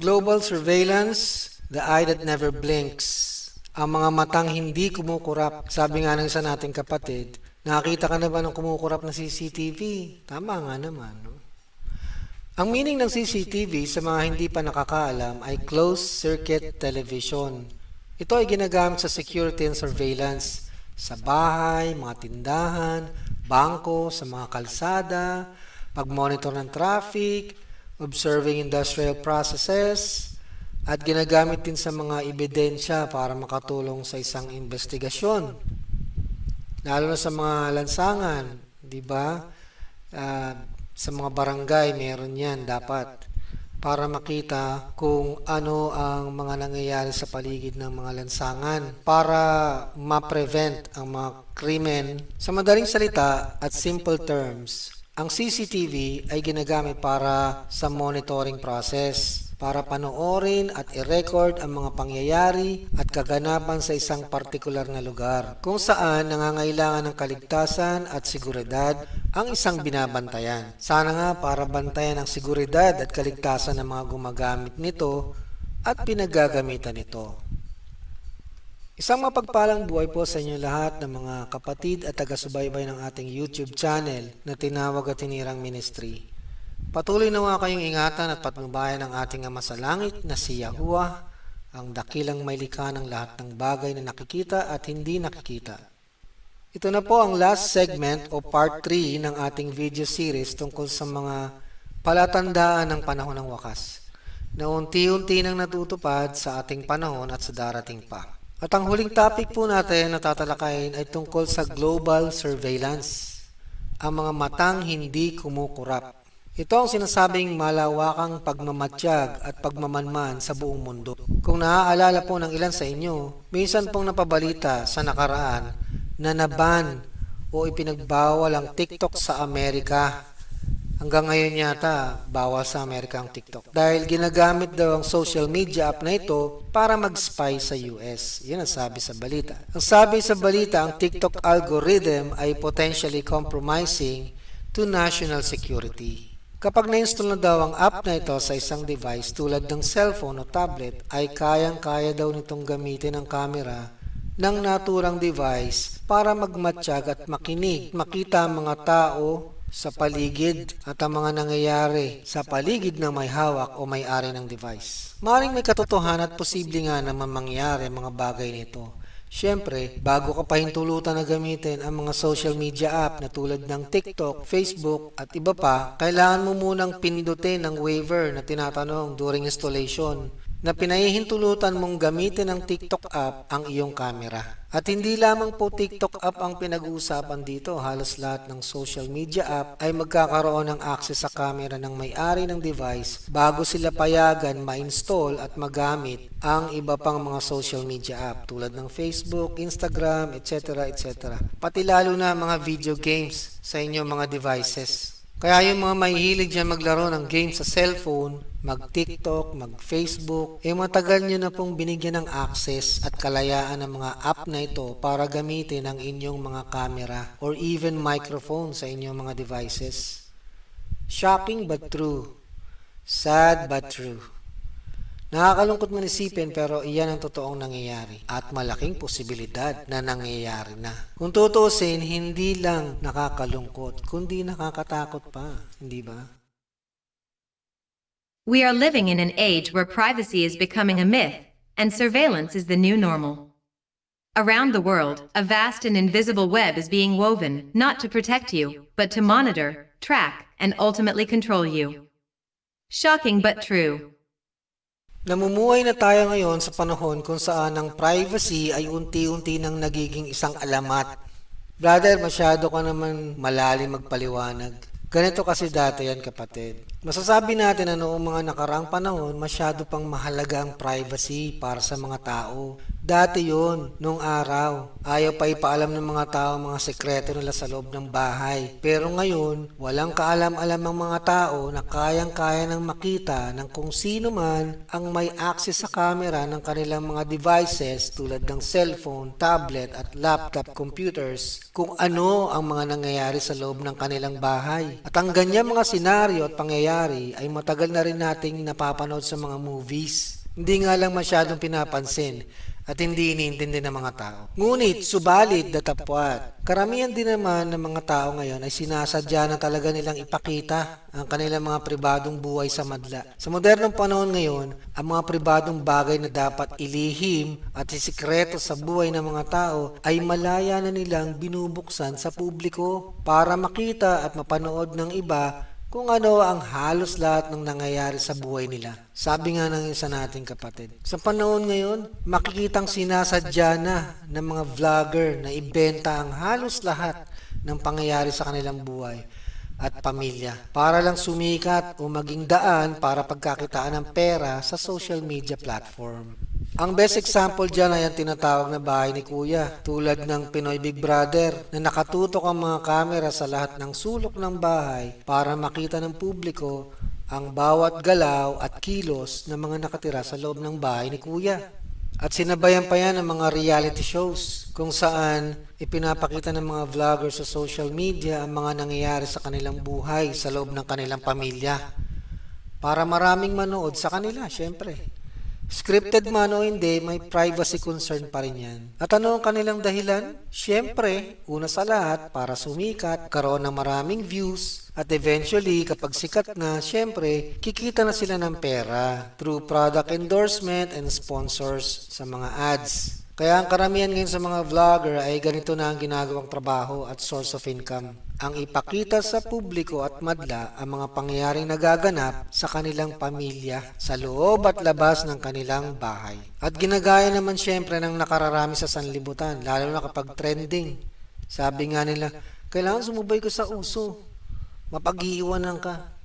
Global surveillance, the eye that never blinks. Ang mga matang hindi kumukurap. Sabi nga ng isa nating kapatid, nakakita ka na ba ng kumukurap na CCTV? Tama nga naman. No? Ang meaning ng CCTV sa mga hindi pa nakakaalam ay closed circuit television. Ito ay ginagamit sa security and surveillance sa bahay, mga tindahan, bangko, sa mga kalsada, pag-monitor ng traffic, observing industrial processes, at ginagamit din sa mga ebidensya para makatulong sa isang investigasyon. Lalo na sa mga lansangan, di ba? Ah, sa mga barangay, meron yan dapat para makita kung ano ang mga nangyayari sa paligid ng mga lansangan para ma-prevent ang mga krimen. Sa madaling salita at simple terms, ang CCTV ay ginagamit para sa monitoring process para panoorin at i-record ang mga pangyayari at kaganapan sa isang partikular na lugar kung saan nangangailangan ng kaligtasan at seguridad ang isang binabantayan. Sana nga para bantayan ang seguridad at kaligtasan ng mga gumagamit nito at pinagagamitan nito. Isang mapagpalang buhay po sa inyo lahat ng mga kapatid at taga-subaybay ng ating YouTube channel na tinawag at tinirang ministry. Patuloy nawa kayong ingatan at patnubayan ng ating Ama sa Langit na si Yahuwah, ang dakilang may ng lahat ng bagay na nakikita at hindi nakikita. Ito na po ang last segment o part 3 ng ating video series tungkol sa mga palatandaan ng panahon ng wakas na unti-unti nang natutupad sa ating panahon at sa darating pa. At ang huling topic po natin na tatalakayin ay tungkol sa global surveillance, ang mga matang hindi kumukurap. Ito ang sinasabing malawakang pagmamatsyag at pagmamanman sa buong mundo. Kung naaalala po ng ilan sa inyo, minsan pong napabalita sa nakaraan na naban o ipinagbawal ang TikTok sa Amerika. Hanggang ngayon yata, bawal sa Amerika ang TikTok. Dahil ginagamit daw ang social media app na ito para mag-spy sa US. Yan ang sabi sa balita. Ang sabi sa balita, ang TikTok algorithm ay potentially compromising to national security. Kapag na-install na daw ang app na ito sa isang device tulad ng cellphone o tablet, ay kayang-kaya daw nitong gamitin ang camera ng naturang device para magmatsyag at makinig, makita ang mga tao sa paligid at ang mga nangyayari sa paligid ng may hawak o may-ari ng device. Maring may katotohanan at posible nga naman mangyari ang mga bagay nito. Siyempre, bago ka pahintulutan na gamitin ang mga social media app na tulad ng TikTok, Facebook at iba pa, kailangan mo munang pindutin ang waiver na tinatanong during installation na pinahihintulutan mong gamitin ng TikTok app ang iyong camera. At hindi lamang po TikTok app ang pinag-uusapan dito, halos lahat ng social media app ay magkakaroon ng access sa camera ng may-ari ng device bago sila payagan ma-install at magamit ang iba pang mga social media app tulad ng Facebook, Instagram, etc. etc. Pati lalo na mga video games sa inyong mga devices. Kaya yung mga mahihilig dyan maglaro ng game sa cellphone, mag-TikTok, mag-Facebook, eh matagal nyo na pong binigyan ng access at kalayaan ng mga app na ito para gamitin ang inyong mga camera or even microphone sa inyong mga devices. Shocking but true. Sad but true. Nakakalungkot man isipin pero iyan ang totoong nangyayari at malaking posibilidad na nangyayari na. Kung tutuusin, hindi lang nakakalungkot, kundi nakakatakot pa, hindi ba? We are living in an age where privacy is becoming a myth and surveillance is the new normal. Around the world, a vast and invisible web is being woven not to protect you, but to monitor, track, and ultimately control you. Shocking but true. Namumuhay na tayo ngayon sa panahon kung saan ang privacy ay unti-unti nang nagiging isang alamat. Brother, masyado ka naman malalim magpaliwanag. Ganito kasi dati yan kapatid. Masasabi natin na noong mga nakaraang panahon, masyado pang mahalaga ang privacy para sa mga tao. Dati yon nung araw. Ayaw pa ipaalam ng mga tao mga sekreto nila sa loob ng bahay. Pero ngayon, walang kaalam-alam ang mga tao na kayang-kaya ng makita ng kung sino man ang may access sa camera ng kanilang mga devices tulad ng cellphone, tablet at laptop computers kung ano ang mga nangyayari sa loob ng kanilang bahay. At ang ganyang mga senaryo at pangyayari ay matagal na rin nating napapanood sa mga movies. Hindi nga lang masyadong pinapansin at hindi iniintindi ng mga tao. Ngunit, subalit, datapwat, karamihan din naman ng mga tao ngayon ay sinasadya na talaga nilang ipakita ang kanilang mga pribadong buhay sa madla. Sa modernong panahon ngayon, ang mga pribadong bagay na dapat ilihim at isikreto sa buhay ng mga tao ay malaya na nilang binubuksan sa publiko para makita at mapanood ng iba kung ano ang halos lahat ng nangyayari sa buhay nila. Sabi nga ng isa nating kapatid. Sa panahon ngayon, makikitang sinasadya na ng mga vlogger na ibenta ang halos lahat ng pangyayari sa kanilang buhay at pamilya para lang sumikat o maging daan para pagkakitaan ng pera sa social media platform. Ang best example dyan ay ang tinatawag na bahay ni Kuya, tulad ng Pinoy Big Brother na nakatutok ang mga kamera sa lahat ng sulok ng bahay para makita ng publiko ang bawat galaw at kilos ng mga nakatira sa loob ng bahay ni Kuya. At sinabayan pa yan ng mga reality shows kung saan ipinapakita ng mga vlogger sa social media ang mga nangyayari sa kanilang buhay sa loob ng kanilang pamilya. Para maraming manood sa kanila, syempre. Scripted man o hindi, may privacy concern pa rin yan. At ano ang kanilang dahilan? Siyempre, una sa lahat, para sumikat, karoon ng maraming views, at eventually, kapag sikat na, siyempre, kikita na sila ng pera through product endorsement and sponsors sa mga ads. Kaya ang karamihan ngayon sa mga vlogger ay ganito na ang ginagawang trabaho at source of income. Ang ipakita sa publiko at madla ang mga pangyayaring nagaganap sa kanilang pamilya sa loob at labas ng kanilang bahay. At ginagaya naman syempre ng nakararami sa sanlibutan, lalo na kapag trending. Sabi nga nila, kailangan sumubay ka sa uso. Mapag-iiwanan ka.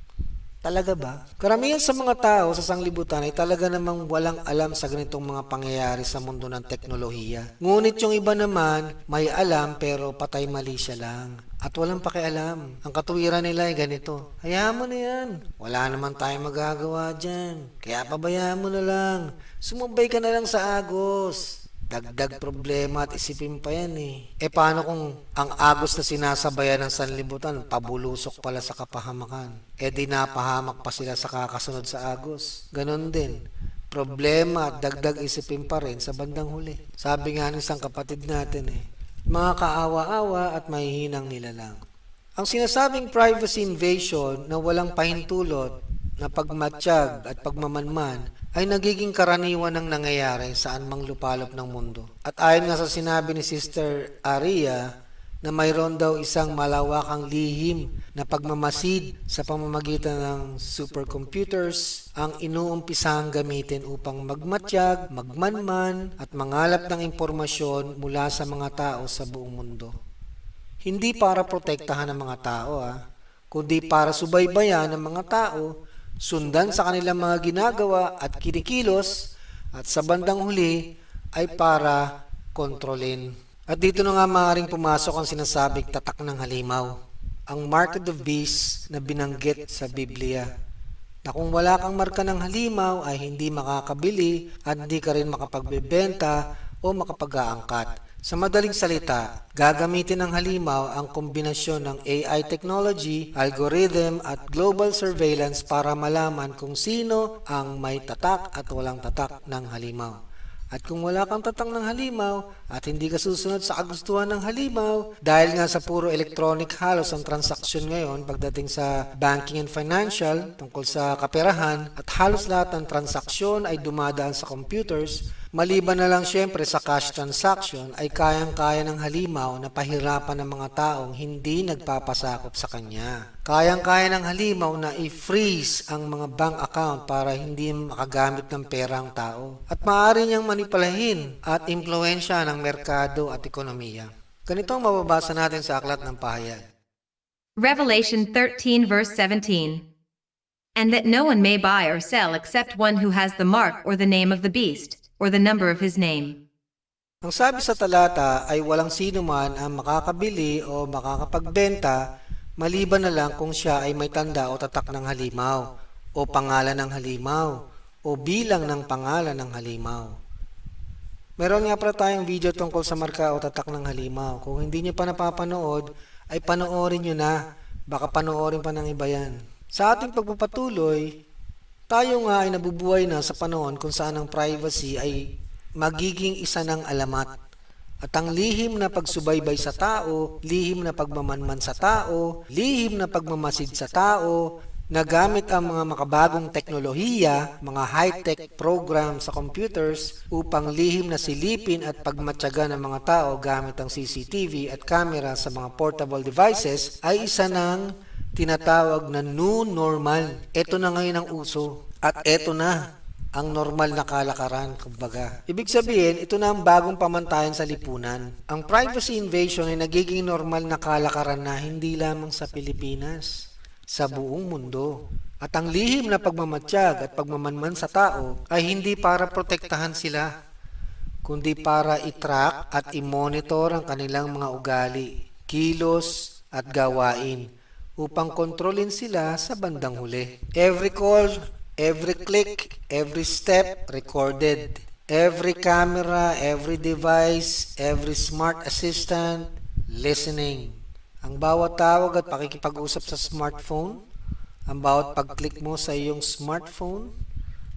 Talaga ba? Karamihan sa mga tao sa sanglibutan ay talaga namang walang alam sa ganitong mga pangyayari sa mundo ng teknolohiya. Ngunit yung iba naman, may alam pero patay mali siya lang. At walang pakialam. Ang katuwiran nila ay ganito. Hayaan mo na yan. Wala naman tayong magagawa dyan. Kaya pabayaan mo na lang. Sumubay ka na lang sa agos. Dagdag problema at isipin pa yan eh. E paano kung ang agos na sinasabayan ng sanlibutan, pabulusok pala sa kapahamakan? E di napahamak pa sila sa kakasunod sa agos. Ganon din. Problema at dagdag isipin pa rin sa bandang huli. Sabi nga ng isang kapatid natin eh, mga kaawa-awa at mahihinang nilalang. Ang sinasabing privacy invasion na walang pahintulot na pagmatsyag at pagmamanman ay nagiging karaniwan ng nangyayari saan mang lupalop ng mundo. At ayon nga sa sinabi ni Sister Aria na mayroon daw isang malawakang lihim na pagmamasid sa pamamagitan ng supercomputers ang inuumpisang gamitin upang magmatsyag, magmanman at mangalap ng impormasyon mula sa mga tao sa buong mundo. Hindi para protektahan ng mga tao, ah, kundi para subaybayan ng mga tao sundan sa kanilang mga ginagawa at kinikilos at sa bandang huli ay para kontrolin. At dito na nga maaaring pumasok ang sinasabing tatak ng halimaw, ang mark of the beast na binanggit sa Biblia. Na kung wala kang marka ng halimaw ay hindi makakabili at hindi ka rin makapagbebenta o makapag-aangkat. Sa madaling salita, gagamitin ng halimaw ang kombinasyon ng AI technology, algorithm at global surveillance para malaman kung sino ang may tatak at walang tatak ng halimaw. At kung wala kang tatak ng halimaw at hindi ka susunod sa kagustuhan ng halimaw, dahil nga sa puro electronic halos ang transaksyon ngayon pagdating sa banking and financial tungkol sa kaperahan at halos lahat ng transaksyon ay dumadaan sa computers, Maliban na lang syempre sa cash transaction ay kayang-kaya ng halimaw na pahirapan ng mga taong hindi nagpapasakop sa kanya. Kayang-kaya ng halimaw na i-freeze ang mga bank account para hindi makagamit ng pera ang tao. At maaari niyang manipulahin at impluensya ng merkado at ekonomiya. Ganito ang mababasa natin sa Aklat ng Pahayag. Revelation 13, verse 17. And that no one may buy or sell except one who has the mark or the name of the beast, or the number of his name. Ang sabi sa talata ay walang sino man ang makakabili o makakapagbenta maliban na lang kung siya ay may tanda o tatak ng halimaw o pangalan ng halimaw o bilang ng pangalan ng halimaw. Meron nga pala tayong video tungkol sa marka o tatak ng halimaw. Kung hindi nyo pa napapanood, ay panoorin nyo na. Baka panoorin pa ng iba yan. Sa ating pagpapatuloy, tayo nga ay nabubuhay na sa panahon kung saan ang privacy ay magiging isa ng alamat. At ang lihim na pagsubaybay sa tao, lihim na pagmamanman sa tao, lihim na pagmamasid sa tao, na gamit ang mga makabagong teknolohiya, mga high-tech program sa computers upang lihim na silipin at pagmatyaga ng mga tao gamit ang CCTV at camera sa mga portable devices ay isa ng tinatawag na new normal. Ito na ngayon ang uso. At ito na ang normal na kalakaran, kumbaga. Ibig sabihin, ito na ang bagong pamantayan sa lipunan. Ang privacy invasion ay nagiging normal na kalakaran na hindi lamang sa Pilipinas, sa buong mundo. At ang lihim na pagmamatsyag at pagmamanman sa tao ay hindi para protektahan sila, kundi para i-track at i-monitor ang kanilang mga ugali, kilos at gawain upang kontrolin sila sa bandang huli. Every call, every click, every step recorded. Every camera, every device, every smart assistant listening. Ang bawat tawag at pakikipag-usap sa smartphone, ang bawat pag-click mo sa iyong smartphone,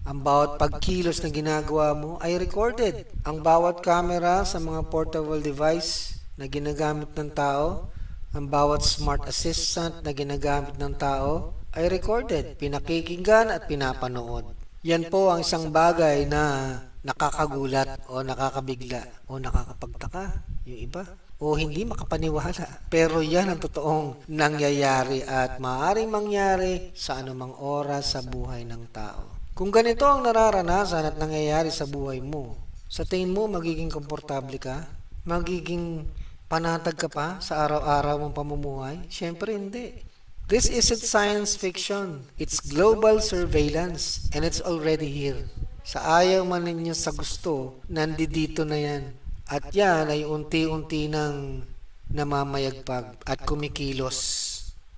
ang bawat pagkilos na ginagawa mo ay recorded. Ang bawat camera sa mga portable device na ginagamit ng tao, ang bawat smart assistant na ginagamit ng tao ay recorded, pinakikinggan at pinapanood. Yan po ang isang bagay na nakakagulat o nakakabigla o nakakapagtaka yung iba o hindi makapaniwala. Pero yan ang totoong nangyayari at maaaring mangyari sa anumang oras sa buhay ng tao. Kung ganito ang nararanasan at nangyayari sa buhay mo, sa tingin mo magiging komportable ka? Magiging panatag ka pa sa araw-araw mong pamumuhay? Siyempre hindi. This isn't science fiction. It's global surveillance and it's already here. Sa ayaw man ninyo sa gusto, nandito na yan. At yan ay unti-unti nang namamayagpag at kumikilos.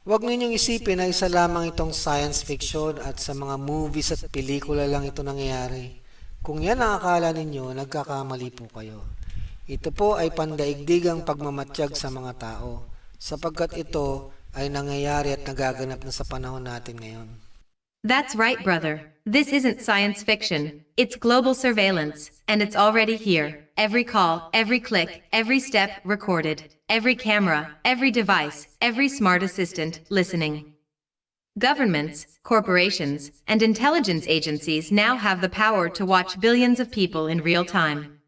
Huwag ninyong isipin na isa lamang itong science fiction at sa mga movies at pelikula lang ito nangyayari. Kung yan ang akala ninyo, nagkakamali po kayo. Ito po ay pandaigdigang pagmamatsyag sa mga tao, sapagkat ito ay nangyayari at nagaganap na sa panahon natin ngayon. That's right, brother. This isn't science fiction. It's global surveillance, and it's already here. Every call, every click, every step recorded. Every camera, every device, every smart assistant listening. Governments, corporations, and intelligence agencies now have the power to watch billions of people in real time.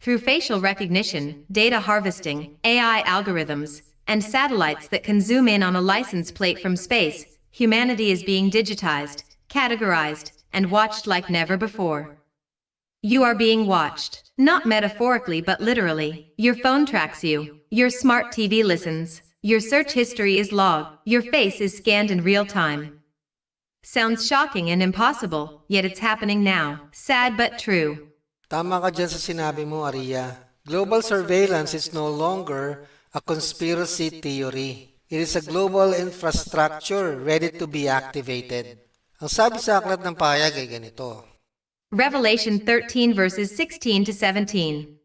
Through facial recognition, data harvesting, AI algorithms, and satellites that can zoom in on a license plate from space, humanity is being digitized, categorized, and watched like never before. You are being watched, not metaphorically but literally. Your phone tracks you, your smart TV listens, your search history is logged, your face is scanned in real time. Sounds shocking and impossible, yet it's happening now. Sad but true. Tama ka dyan sa sinabi mo, Aria. Global surveillance is no longer a conspiracy theory. It is a global infrastructure ready to be activated. Ang sabi sa aklat ng pahayag ay ganito. Revelation 13 verses 16 to 17.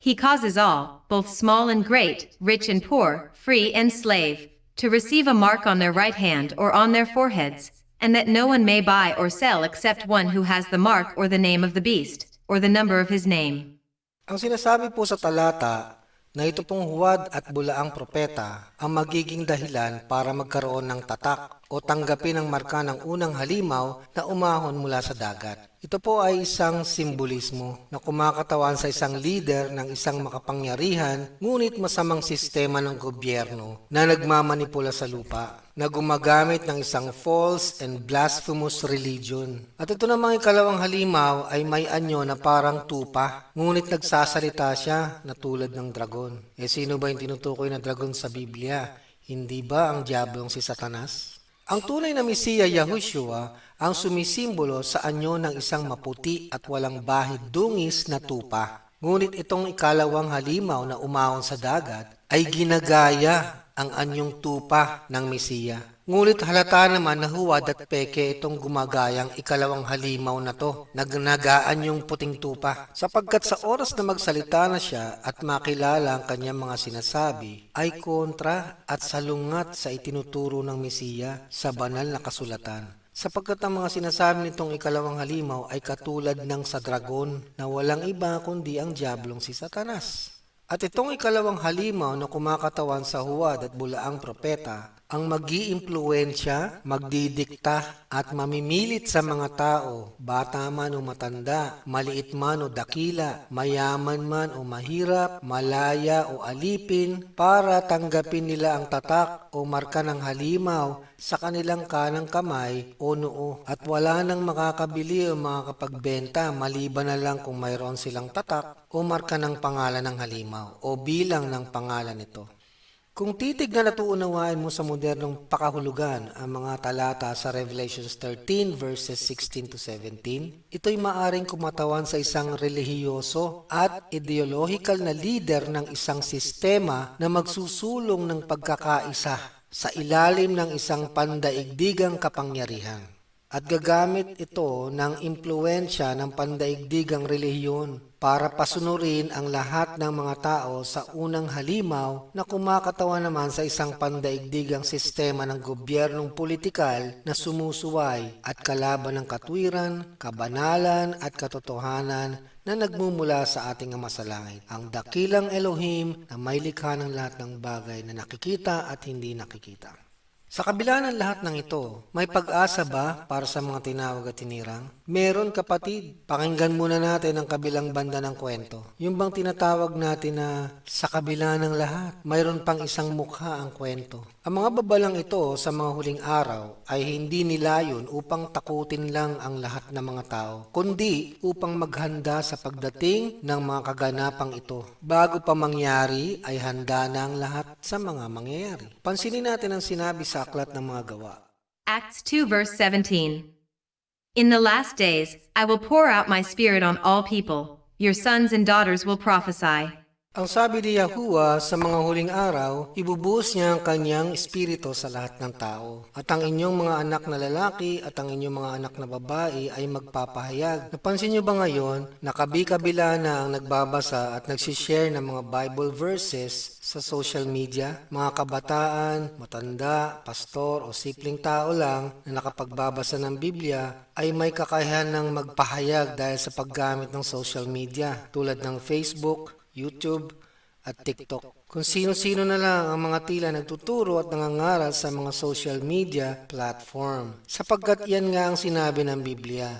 He causes all, both small and great, rich and poor, free and slave, to receive a mark on their right hand or on their foreheads, and that no one may buy or sell except one who has the mark or the name of the beast, or the number of his name. Ang sinasabi po sa talata na ito pong huwad at bulaang propeta ang magiging dahilan para magkaroon ng tatak o tanggapin ang marka ng unang halimaw na umahon mula sa dagat. Ito po ay isang simbolismo na kumakatawan sa isang leader ng isang makapangyarihan ngunit masamang sistema ng gobyerno na nagmamanipula sa lupa na gumagamit ng isang false and blasphemous religion. At ito namang ikalawang halimaw ay may anyo na parang tupa, ngunit nagsasalita siya na tulad ng dragon. Eh sino ba yung tinutukoy na dragon sa Biblia? Hindi ba ang diablong si Satanas? Ang tunay na Mesiya Yahushua ang sumisimbolo sa anyo ng isang maputi at walang bahid dungis na tupa. Ngunit itong ikalawang halimaw na umahon sa dagat ay ginagaya ang anyong tupa ng Mesiya. Ngunit halata naman na huwad at peke itong gumagayang ikalawang halimaw na to, nagnagaan yung puting tupa. Sapagkat sa oras na magsalita na siya at makilala ang kanyang mga sinasabi, ay kontra at salungat sa itinuturo ng Mesiya sa banal na kasulatan. Sapagkat ang mga sinasabi nitong ikalawang halimaw ay katulad ng sa dragon na walang iba kundi ang diablong si Satanas. At itong ikalawang halimaw na kumakatawan sa huwad at bulaang propeta ang mag-iimpluensya, magdidikta at mamimilit sa mga tao, bata man o matanda, maliit man o dakila, mayaman man o mahirap, malaya o alipin, para tanggapin nila ang tatak o marka ng halimaw sa kanilang kanang kamay o noo at wala nang makakabili o makakapagbenta maliban na lang kung mayroon silang tatak o marka ng pangalan ng halimaw o bilang ng pangalan nito. Kung titignan at uunawain mo sa modernong pakahulugan ang mga talata sa Revelations 13 verses 16 to 17, ito'y maaring kumatawan sa isang relihiyoso at ideological na leader ng isang sistema na magsusulong ng pagkakaisa sa ilalim ng isang pandaigdigang kapangyarihan. At gagamit ito ng impluensya ng pandaigdigang relihiyon para pasunurin ang lahat ng mga tao sa unang halimaw na kumakatawan naman sa isang pandaigdigang sistema ng gobyernong politikal na sumusuway at kalaban ng katwiran, kabanalan at katotohanan na nagmumula sa ating Ama sa Langit, ang dakilang Elohim na may likha ng lahat ng bagay na nakikita at hindi nakikita. Sa kabila ng lahat ng ito, may pag-asa ba para sa mga tinawag at tinirang? Meron kapatid, pakinggan muna natin ang kabilang banda ng kwento. Yung bang tinatawag natin na sa kabila ng lahat, mayroon pang isang mukha ang kwento. Ang mga babalang ito sa mga huling araw ay hindi nilayon upang takutin lang ang lahat ng mga tao, kundi upang maghanda sa pagdating ng mga kaganapang ito. Bago pa mangyari ay handa na ang lahat sa mga mangyayari. Pansinin natin ang sinabi sa aklat ng mga gawa. Acts 2 verse 17. In the last days, I will pour out my spirit on all people. Your sons and daughters will prophesy. Ang sabi ni Yahuwah sa mga huling araw, ibubuhos niya ang kanyang espiritu sa lahat ng tao. At ang inyong mga anak na lalaki at ang inyong mga anak na babae ay magpapahayag. Napansin niyo ba ngayon, nakabi-kabila na ang nagbabasa at nagsishare ng mga Bible verses sa social media? Mga kabataan, matanda, pastor o simpleng tao lang na nakapagbabasa ng Biblia ay may kakayahan ng magpahayag dahil sa paggamit ng social media tulad ng Facebook, YouTube, at TikTok. Kung sino-sino na lang ang mga tila nagtuturo at nangangaral sa mga social media platform. Sapagkat yan nga ang sinabi ng Biblia.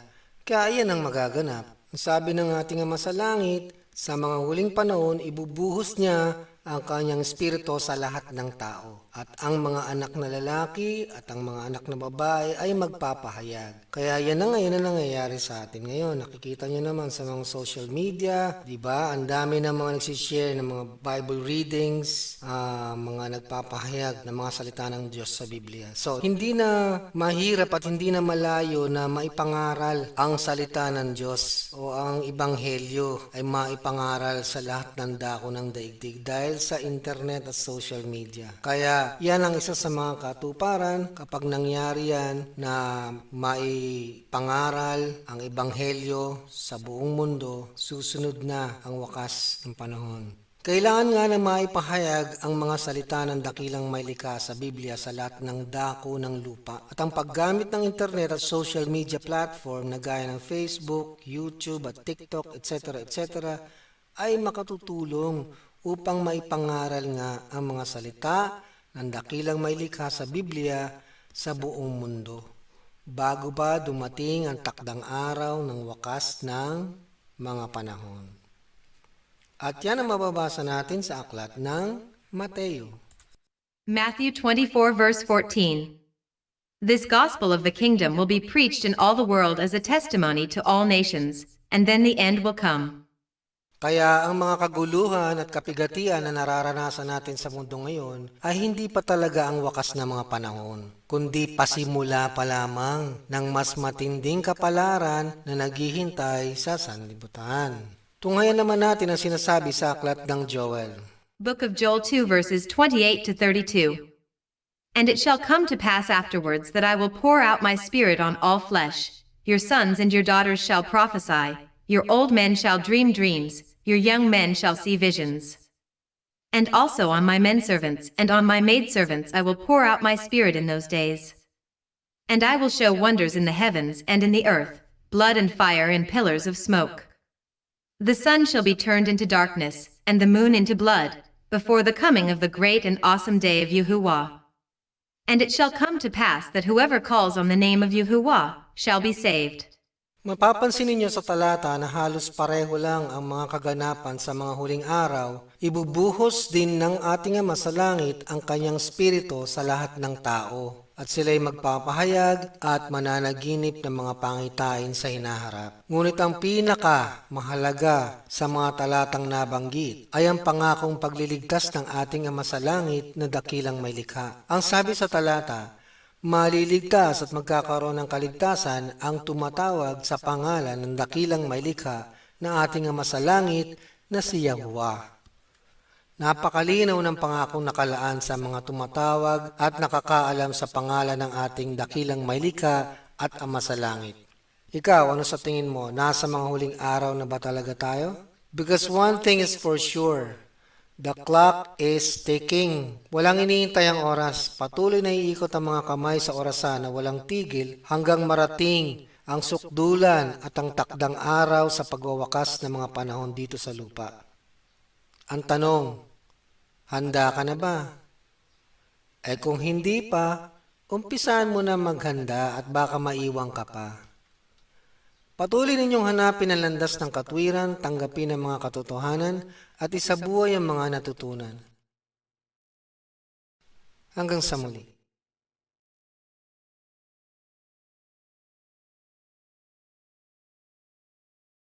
Kaya yan ang magaganap. Ang sabi ng ating Ama sa Langit, sa mga huling panahon, ibubuhos niya ang kanyang espiritu sa lahat ng tao. At ang mga anak na lalaki at ang mga anak na babae ay magpapahayag. Kaya yan na ngayon na nangyayari sa atin ngayon. Nakikita nyo naman sa mga social media, di ba? Ang dami na mga nagsishare ng mga Bible readings, ah, mga nagpapahayag ng mga salita ng Diyos sa Biblia. So, hindi na mahirap at hindi na malayo na maipangaral ang salita ng Diyos o ang ibanghelyo ay maipangaral sa lahat ng dako ng daigdig dahil sa internet at social media. Kaya yan ang isa sa mga katuparan kapag nangyari yan na maipangaral ang ebanghelyo sa buong mundo, susunod na ang wakas ng panahon. Kailangan nga na maipahayag ang mga salita ng dakilang may likha sa Biblia sa lahat ng dako ng lupa. At ang paggamit ng internet at social media platform na gaya ng Facebook, YouTube at TikTok, etc. etc. ay makatutulong upang maipangaral nga ang mga salita ng dakilang may sa Biblia sa buong mundo. Bago ba dumating ang takdang araw ng wakas ng mga panahon. At yan ang mababasa natin sa aklat ng Mateo. Matthew 24 verse 14. This gospel of the kingdom will be preached in all the world as a testimony to all nations, and then the end will come. Kaya ang mga kaguluhan at kapigatian na nararanasan natin sa mundo ngayon ay hindi pa talaga ang wakas ng mga panahon, kundi pasimula pa lamang ng mas matinding kapalaran na naghihintay sa sanlibutan. Tunghayan naman natin ang sinasabi sa aklat ng Joel. Book of Joel 2 verses 28 to 32. And it shall come to pass afterwards that I will pour out my spirit on all flesh. Your sons and your daughters shall prophesy. Your old men shall dream dreams. Your young men shall see visions. And also on my men servants and on my maid servants I will pour out my spirit in those days. And I will show wonders in the heavens and in the earth, blood and fire and pillars of smoke. The sun shall be turned into darkness, and the moon into blood, before the coming of the great and awesome day of Yahuwah. And it shall come to pass that whoever calls on the name of Yahuwah shall be saved. Mapapansin ninyo sa talata na halos pareho lang ang mga kaganapan sa mga huling araw, ibubuhos din ng ating Ama sa langit ang kanyang spirito sa lahat ng tao. At sila'y magpapahayag at mananaginip ng mga pangitain sa hinaharap. Ngunit ang pinaka mahalaga sa mga talatang nabanggit ay ang pangakong pagliligtas ng ating Ama sa langit na dakilang may likha. Ang sabi sa talata, Maliligtas at magkakaroon ng kaligtasan ang tumatawag sa pangalan ng dakilang may likha na ating Ama sa Langit na si Yahuwah. Napakalinaw ng pangakong nakalaan sa mga tumatawag at nakakaalam sa pangalan ng ating dakilang may likha at Ama sa Langit. Ikaw, ano sa tingin mo? Nasa mga huling araw na ba talaga tayo? Because one thing is for sure, The clock is ticking. Walang iniintay ang oras. Patuloy na iikot ang mga kamay sa orasan na walang tigil hanggang marating ang sukdulan at ang takdang araw sa pagwawakas ng mga panahon dito sa lupa. Ang tanong, handa ka na ba? Eh kung hindi pa, umpisahan mo na maghanda at baka maiwang ka pa. Patuloy ninyong hanapin ang landas ng katwiran, tanggapin ang mga katotohanan, at isabuhay ang mga natutunan. Hanggang sa muli.